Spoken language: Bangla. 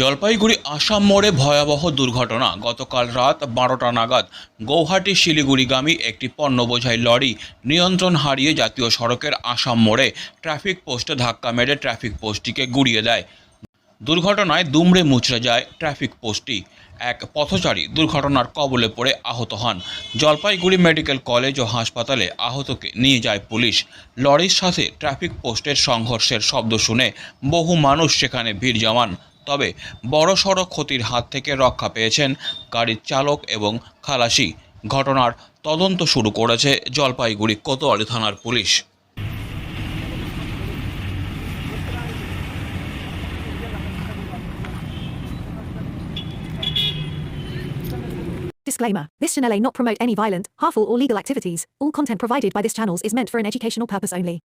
জলপাইগুড়ি আসাম মোড়ে ভয়াবহ দুর্ঘটনা। গতকাল রাত বারোটা নাগাদ গৌহাটি শিলিগুড়িগামী একটি পণ্য বোঝাই লরি নিয়ন্ত্রণ হারিয়ে জাতীয় সড়কের আসাম মোড়ে ট্রাফিক পোস্টে ধাক্কা মেরে ট্রাফিক পোস্টটিকে গুড়িয়ে দেয়। দুর্ঘটনায় দুমড়ে মুচড়ে যায় ট্রাফিক পোস্টটি। এক পথচারী দুর্ঘটনার কবলে পড়ে আহত হন। জলপাইগুড়ি মেডিকেল কলেজ ও হাসপাতালে আহতকে নিয়ে যায় পুলিশ। লরির সাথে ট্রাফিক পোস্টের সংঘর্ষের শব্দ শুনে বহু মানুষ সেখানে ভিড় জমান। তবে বড়সড় ক্ষতির হাত থেকে রক্ষা পেয়েছেন গাড়ির চালক এবং খালাসি ঘটনার তদন্ত শুরু করেছে জলপাইগুড়ি কোতোয়ালি থানার police Disclaimer This channel may not promote any violent, harmful, or legal activities. All content provided by this channel is meant for an educational purpose only.